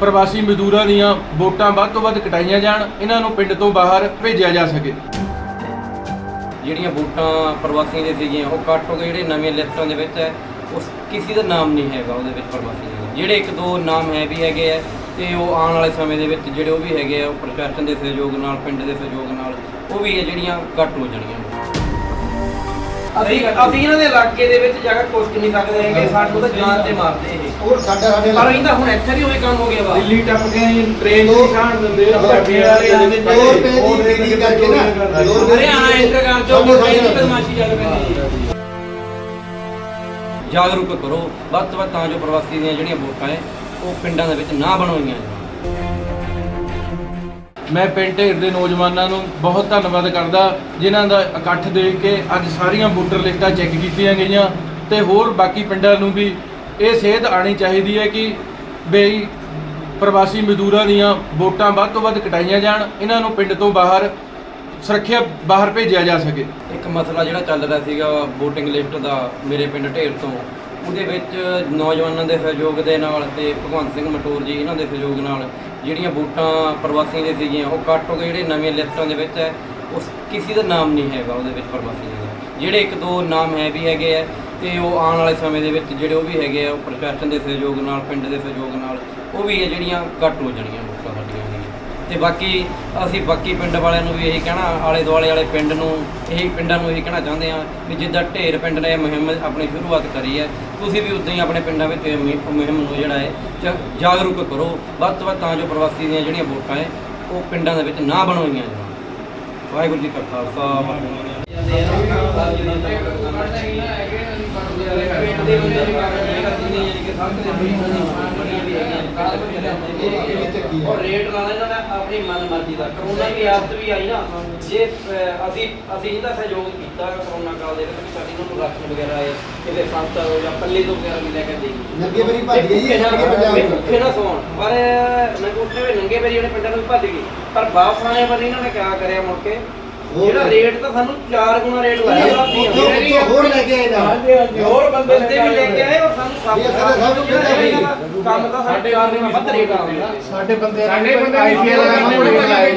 ਪ੍ਰਵਾਸੀ ਮਜ਼ਦੂਰਾਂ ਦੀਆਂ ਵੋਟਾਂ ਵੱਧ ਤੋਂ ਵੱਧ ਕਟਾਈਆਂ ਜਾਣ, ਇਹਨਾਂ ਨੂੰ ਪਿੰਡ ਤੋਂ ਬਾਹਰ ਭੇਜਿਆ ਜਾ ਸਕੇ। ਜਿਹੜੀਆਂ ਵੋਟਾਂ ਪ੍ਰਵਾਸੀਆਂ ਦੇ ਸੀਗੀਆਂ, ਉਹ ਕੱਟ ਹੋ ਗਏ, ਜਿਹੜੇ ਨਵੇਂ ਲਿਸਟਾਂ ਦੇ ਵਿੱਚ ਹੈ, ਉਸ ਕਿਸੇ ਦਾ ਨਾਮ ਨਹੀਂ ਹੈਗਾ ਉਹਦੇ ਵਿੱਚ ਪ੍ਰਵਾਸੀ ਦਾ। ਜਿਹੜੇ ਇੱਕ ਦੋ ਨਾਮ ਹੈ ਵੀ ਹੈਗੇ ਆ, ਤੇ ਉਹ ਆਉਣ ਵਾਲੇ ਸਮੇਂ ਦੇ ਵਿੱਚ ਜਿਹੜੇ ਉਹ ਵੀ ਹੈਗੇ ਆ, ਉਹ ਪ੍ਰਸ਼ਾਸਨ ਦੇ ਸਹਿਯੋਗ ਨਾਲ, ਪਿੰਡ ਦੇ ਸਹਿਯੋਗ ਨਾਲ, ਉਹ ਵੀ ਹੈ ਜਿਹੜੀਆਂ ਘੱਟ ਹੋ ਜਾਣੀਆਂ ਅਸੀਂ ਅਸੀਂ ਇਹਨਾਂ ਦੇ ਇਲਾਕੇ ਦੇ ਵਿੱਚ ਜਾ ਕੇ ਕੁਛ ਨਹੀਂ ਸਕਦੇ ਹੈਗੇ ਸਾਨੂੰ ਤਾਂ ਜਾਨ ਤੇ ਮਾਰਦੇ ਇਹ। ਹੋਰ ਸਾਡਾ ਸਾਡੇ ਪਰ ਇਹਦਾ ਹੁਣ ਇੱਥੇ ਵੀ ਉਹੀ ਕੰਮ ਹੋ ਗਿਆ ਵਾ। ਦਿੱਲੀ ਟੱਪ ਕੇ ਟ੍ਰੇਨ ਦੀ ਛਾਣ ਦਿੰਦੇ ਆ, ਭੱਠੇ ਵਾਲੇ ਆ ਜਾਂਦੇ ਦੋ ਰੁਪਏ ਦੀ ਬਿਜਲੀ ਕਰਕੇ ਨਾ, ਦੋ ਰੁਪਏ ਹਰਿਆਣਾ ਇੰਟਰ ਕਰ ਜੋ ਕੋਈ ਬਦਮਾਸ਼ੀ ਚੱਲ ਪੈਂਦੀ ਹੈ। ਜਾਗਰੂਕ ਕਰੋ। ਵੱਧ ਤੋਂ ਵੱਧ ਤਾਂ ਜੋ ਪ੍ਰਵਾਸੀ ਦੀਆਂ ਜਿਹੜੀਆਂ ਵੋਟਾਂ ਹੈ ਉਹ ਪਿੰਡਾਂ ਦੇ ਵਿੱਚ ਨਾ ਬਣਵਾਈਆਂ ਜਾਣ। ਮੈਂ ਪਿੰਡ ਢੇਰ ਦੇ ਨੌਜਵਾਨਾਂ ਨੂੰ ਬਹੁਤ ਧੰਨਵਾਦ ਕਰਦਾ, ਜਿਨ੍ਹਾਂ ਦਾ ਇਕੱਠ ਦੇਖ ਕੇ ਅੱਜ ਸਾਰੀਆਂ ਵੋਟਰ ਲਿਸਟਾਂ ਚੈੱਕ ਕੀਤੀਆਂ ਗਈਆਂ ਤੇ ਹੋਰ ਬਾਕੀ ਪਿੰਡਾਂ ਨੂੰ ਵੀ ਇਹ ਸੇਧ ਆਣੀ ਚਾਹੀਦੀ ਹੈ ਕਿ ਬਈ ਪ੍ਰਵਾਸੀ ਮਜ਼ਦੂਰਾਂ ਦੀਆਂ ਵੋਟਾਂ ਵੱਧ ਤੋਂ ਵੱਧ ਕਟਾਈਆਂ ਜਾਣ, ਇਹਨਾਂ ਨੂੰ ਪਿੰਡ ਤੋਂ ਬਾਹਰ ਸੁਰੱਖਿਆ ਬਾਹਰ ਭੇਜਿਆ ਜਾ ਸਕੇ। ਇੱਕ ਮਸਲਾ ਜਿਹੜਾ ਚੱਲ ਰਿਹਾ ਸੀਗਾ VOTING ਲਿਸਟ ਦਾ ਮੇਰੇ ਪਿੰਡ ਢੇਰ ਤੋਂ ਉਹਦੇ ਵਿੱਚ ਨੌਜਵਾਨਾਂ ਦੇ ਸਹਿਯੋਗ ਦੇ ਨਾਲ ਤੇ ਭਗਵੰਤ ਸਿੰਘ ਮਟੋਰ ਜੀ ਇਹਨਾਂ ਦੇ ਸਹਿਯੋਗ ਨਾਲ ਜਿਹੜੀਆਂ ਬੂਟਾਂ ਪ੍ਰਵਾਸੀਆਂ ਦੇ ਸੀਗੀਆਂ, ਉਹ ਕੱਟ ਹੋ ਗਏ ਜਿਹੜੇ ਨਵੇਂ ਲਿਸਟਾਂ ਦੇ ਵਿੱਚ ਹੈ, ਉਸ ਕਿਸੇ ਦਾ ਨਾਮ ਨਹੀਂ ਹੈਗਾ ਉਹਦੇ ਵਿੱਚ ਪ੍ਰਵਾਸੀਆਂ ਦਾ ਜਿਹੜੇ ਇੱਕ ਦੋ ਨਾਮ ਹੈ ਵੀ ਹੈਗੇ ਆ ਤੇ ਉਹ ਆਉਣ ਵਾਲੇ ਸਮੇਂ ਦੇ ਵਿੱਚ ਜਿਹੜੇ ਉਹ ਵੀ ਹੈਗੇ ਆ, ਉਹ ਪ੍ਰਸ਼ਾਸਨ ਦੇ ਸਹਿਯੋਗ ਨਾਲ, ਪਿੰਡ ਦੇ ਸਹਿਯੋਗ ਨਾਲ, ਉਹ ਵੀ ਹੈ ਜਿਹੜੀਆਂ ਘੱਟ ਹੋ ਜਾਣੀਆਂ ਬੂਟਾਂ ਸਾਡੀਆਂ। ਤੇ ਬਾਕੀ ਅਸੀਂ ਬਾਕੀ ਪਿੰਡ ਵਾਲਿਆਂ ਨੂੰ ਵੀ ਇਹੀ ਕਹਿਣਾ ਆਲੇ ਦੁਆਲੇ ਵਾਲੇ ਪਿੰਡ ਨੂੰ ਇਹੀ ਪਿੰਡਾਂ ਨੂੰ ਇਹੀ ਕਹਿਣਾ ਚਾਹੁੰਦੇ ਆ ਵੀ ਜਿੱਦਾਂ ਢੇਰ ਪਿੰਡ ਨੇ ਇਹ ਮੁਹਿੰਮ ਆਪਣੀ ਸ਼ੁਰੂਆਤ ਕਰੀ ਹੈ ਤੁਸੀਂ ਵੀ ਉਦਾਂ ਹੀ ਆਪਣੇ ਪਿੰਡਾਂ ਵਿੱਚ ਇਹ ਮੁਹਿੰਮ ਮੁਹਿੰਮ ਨੂੰ ਜਿਹੜਾ ਹੈ ਜਾ- ਜਾਗਰੂਕ ਕਰੋ। ਵੱਧ ਤੋਂ ਵੱਧ ਤਾਂ ਜੋ ਪ੍ਰਵਾਸੀ ਦੀਆਂ ਜਿਹੜੀਆਂ ਵੋਟਾਂ ਹੈ ਉਹ ਪਿੰਡਾਂ ਦੇ ਵਿੱਚ ਨਾ ਬਣਵਾਈਆਂ ਜਾਣ। ਵਾਹਿਗੁਰੂ ਜੀ ਕਾ ਖਾਲਸਾ ਔਰ ਰੇਟ ਨਾਲ ਇਹਨਾਂ ਨੇ ਆਪਣੀ ਮਨ ਮਰਜ਼ੀ ਦਾ ਕਰੋਨਾ ਦੀ ਆਫਤ ਵੀ ਆਈ ਨਾ। ਜੇ ਅਹ, ਅਸੀਂ ਅਸੀਂ ਇਹਦਾ ਸਹਿਯੋਗ ਕੀਤਾ ਕਰੋਨਾ ਕਾਲ ਦੇ ਵਿੱਚ ਵੀ ਸਾਡੀ ਇਹਨਾਂ ਨੂੰ ਰਾਸ਼ਨ ਵਗੈਰਾ ਆਏ ਕਿਤੇ ਸੰਸਥਾ ਹੋ ਜਾਂ ਪੱਲੇ ਤੋਂ ਵਗੈਰਾ ਵੀ ਲੈ ਕੇ ਦੇ ਨੰਗੇ ਵਾਰੀ ਭੱਜ ਗਈ ਹੈ ਨੰਗੇ ਪੰਜਾਬ ਨੂੰ। ਭੁੱਖੇ ਨਾ ਸੌਣ ਪਰ ਮੈਂ ਉੱਥੇ ਵੀ ਨੰਗੇ ਵਾਰੀ ਉਹਨੇ ਪਿੰਡਾਂ ਨੂੰ ਭੱਜ ਗਈ। ਪਰ ਵਾਪਸ ਆਣੇ ਵਾਰੀ ਇਹਨਾਂ ਨੇ ਕਿਆ ਕਰਿਆ ਮੁੜ ਕੇ? ਜਿਹੜਾ ਰੇਟ ਤਾਂ ਸਾਨੂੰ 4 ਗੁਣਾ ਰੇਟ ਲਾਇਆ ਰਾਤੀ ਉੱਥੋਂ- ਹੋਰ ਲੈ ਕੇ ਆਏ ਨਾਲ ਹੋਰ ਬੰਦੇ ਵੀ ਲੈ ਕੇ ਆਏ ਔਰ ਸਾਨੂੰ ਸਭ ਨੂੰ ਕੰਮ ਤਾਂ ਸਾਡੇ 4 ਗੁਣਾ ਵੱਧ ਰੇਟ ਆਉਂਦਾ ਸਾਡੇ ਬੰਦੇ ਸਾਡੇ ਬੰਦੇ ਆਈਪੀਐਲ ਵਾਲਿਆਂ ਨੂੰ ਰੇਟ ਲਾਏ।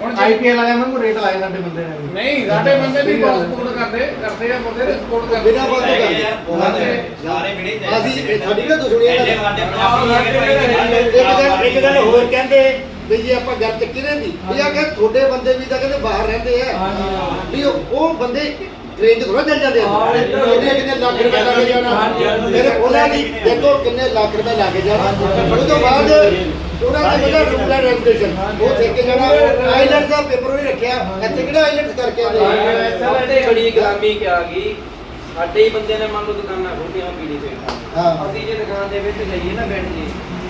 ਹੁਣ ਆਈਪੀਐਲ ਵਾਲਿਆਂ ਨੂੰ ਰੇਟ ਲਾਏ ਸਾਡੇ ਬੰਦੇ ਨੇ। ਨਹੀਂ ਸਾਡੇ ਬੰਦੇ ਵੀ ਬਹੁਤ ਸਪੋਰਟ ਕਰਦੇ ਕਰਦੇ ਆ ਬੰਦੇ ਸਪੋਰਟ ਕਰਦੇ। ਬਿਨਾਂ ਬਾਤ ਤੋਂ ਕਰਦੇ। ਸਾਰੇ ਵਿੜੇ ਅਸੀਂ ਇਹ ਸਾਡੀ ਨਾ ਦੁਸ਼ਮਣੀ ਹੈ ਇੱਕ ਗੱਲ ਹੋਰ ਕਹਿੰਦੇ ਵੀ ਜੇ ਆਪਾਂ ਗੱਲ ਚੱਕੀ ਨਾ ਦੀ ਵੀ ਆ ਕਿ ਤੁਹਾਡੇ ਬੰਦੇ ਵੀ ਤਾਂ ਕਹਿੰਦੇ ਬਾਹਰ ਰਹਿੰਦੇ ਆ। ਵੀ ਉਹ ਉਹ ਬੰਦੇ ਟ੍ਰੇਨ 'ਚ ਥੋੜਾ ਚੱਲ ਜਾਂਦੇ ਆ। ਕਿੰਨੇ ਕਿੰਨੇ ਲੱਖ ਰੁਪਏ ਲੱਗ ਜਾਣਾ। ਫਿਰ ਉਹਨਾਂ ਦੀ ਦੇਖੋ ਕਿੰਨੇ ਲੱਖ ਰੁਪਏ ਲੱਗ ਜਾਣਾ। ਉਸ ਤੋਂ ਬਾਅਦ ਉਹਨਾਂ ਦੇ ਬੜਾ ਰੂਲ ਐਂਡ ਰੈਗੂਲੇਸ਼ਨ। ਉਹ ਠੇਕੇ ਜਾਣਾ ਆਈਲੈਂਡ ਦਾ ਪੇਪਰ ਵੀ ਰੱਖਿਆ। ਇੱਥੇ ਕਿਹੜਾ ਆਈਲੈਂਡ ਕਰਕੇ ਆਉਂਦੇ ਸਾਡੇ ਬੜੀ ਗੁਲਾਮੀ ਕਿ ਆ ਗਈ। ਸਾਡੇ ਹੀ ਬੰਦੇ ਨੇ ਮੰਨ ਲਓ ਦੁਕਾਨਾਂ ਖੋਲੀਆਂ ਪੀੜੀ ਤੇ ਹਾਂ। ਅਸੀਂ ਜੇ ਦੁਕਾਨ ਦੇ ਵਿੱਚ ਜਾਈਏ ਨਾ ਬੈਠ ਜੀ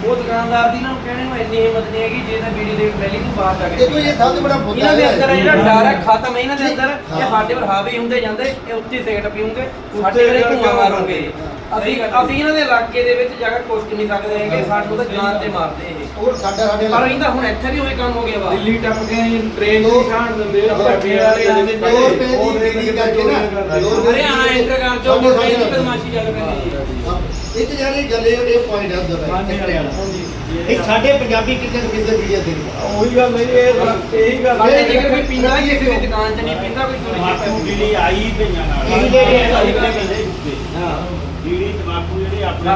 ਉਹ ਦੁਕਾਨਦਾਰ ਦੀ ਨਾ ਕਹਿਣੇ ਨੂੰ ਇੰਨੀ ਹਿੰਮਤ ਨਹੀਂ ਹੈਗੀ ਜੇ ਤਾਂ ਬੀੜੀ ਦੇ ਪਹਿਲੀ ਨੂੰ ਬਾਹਰ ਜਾ ਕੇ ਦੇਖੋ ਇਹ ਸਭ ਤੋਂ ਬੜਾ ਮੁੱਦਾ ਇਹਨਾਂ ਦੇ ਅੰਦਰ ਹੈ। ਜਿਹੜਾ ਡਰ ਹੈ ਖਤਮ ਹੈ ਇਹਨਾਂ ਦੇ ਅੰਦਰ। ਇਹ ਸਾਡੇ ਪਰ ਹਾਵੀ ਹੁੰਦੇ ਜਾਂਦੇ ਇਹ ਉੱਚੀ ਸਿਗਰਟ ਪੀਉਂਗੇ ਸਾਡੇ ਵਰੇ ਧੂਆਂ ਮਾਰੋਗੇ ਅਸੀਂ ਅਸੀਂ ਇਹਨਾਂ ਦੇ ਇਲਾਕੇ ਦੇ ਵਿੱਚ ਜਾ ਕੇ ਕੁਛ ਨਹੀਂ ਸਕਦੇ ਹੈਗੇ ਸਾਨੂੰ ਤਾਂ ਜਾਨ ਤੇ ਮਾਰਦੇ ਇਹ। ਹੋਰ ਸਾਡਾ ਸਾਡੇ ਪਰ ਇਹਦਾ ਹੁਣ ਇੱਥੇ ਵੀ ਉਹੀ ਕੰਮ ਹੋ ਗਿਆ ਵਾ। ਦਿੱਲੀ ਟੱਪ ਕੇ ਟ੍ਰੇਨ ਦੀ ਛਾਣ ਦਿੰਦੇ ਆ, ਭੱਠੇ ਵਾਲੇ ਆ ਜਾਂਦੇ ਦੋ ਰੁਪਏ ਦੀ ਬਿਜਲੀ ਕਰਕੇ ਨਾ, ਦੋ ਰੁਪਏ ਦੀ ਹਰਿਆਣਾ ਕੋਈ ਸਾਡੇ ਬਦਮਾਸ਼ੀ ਚੱਲ ਪੈਂਦੀ ਹੈ। ਹਾਂ, ਇਹ ਤੇ ਯਾਰ ਇਹ ਗੱਲ ਇਹ ਇਹ ਪੁਆਇੰਟ ਹੈ ਉਹਦਾ ਇੱਕ ਸਾਡੇ ਪੰਜਾਬੀ ਕਿੰਨੇ ਨੂੰ ਕਿੰਨੇ ਵੀਡੀਓ ਦੇ ਉਹੀ ਗੱਲ ਨਹੀਂ ਇਹ ਇਹੀ ਗੱਲ ਸਾਡੇ ਜੇਕਰ ਕੋਈ ਪੀਂਦਾ ਕਿਸੇ ਦੀ ਦੁਕਾਨ 'ਚ ਨਹੀਂ ਪੀਂਦਾ ਕੋਈ ਤਮਾਕੂ ਜਿਹੜੀ ਆਈ ਪਈਆਂ ਨਾਲ। ਇਹੀ ਆਏ ਹਾਂ। ਜਿਹੜੀ ਤਮਾਕੂ ਜਿਹੜੀ ਆਪਣੇ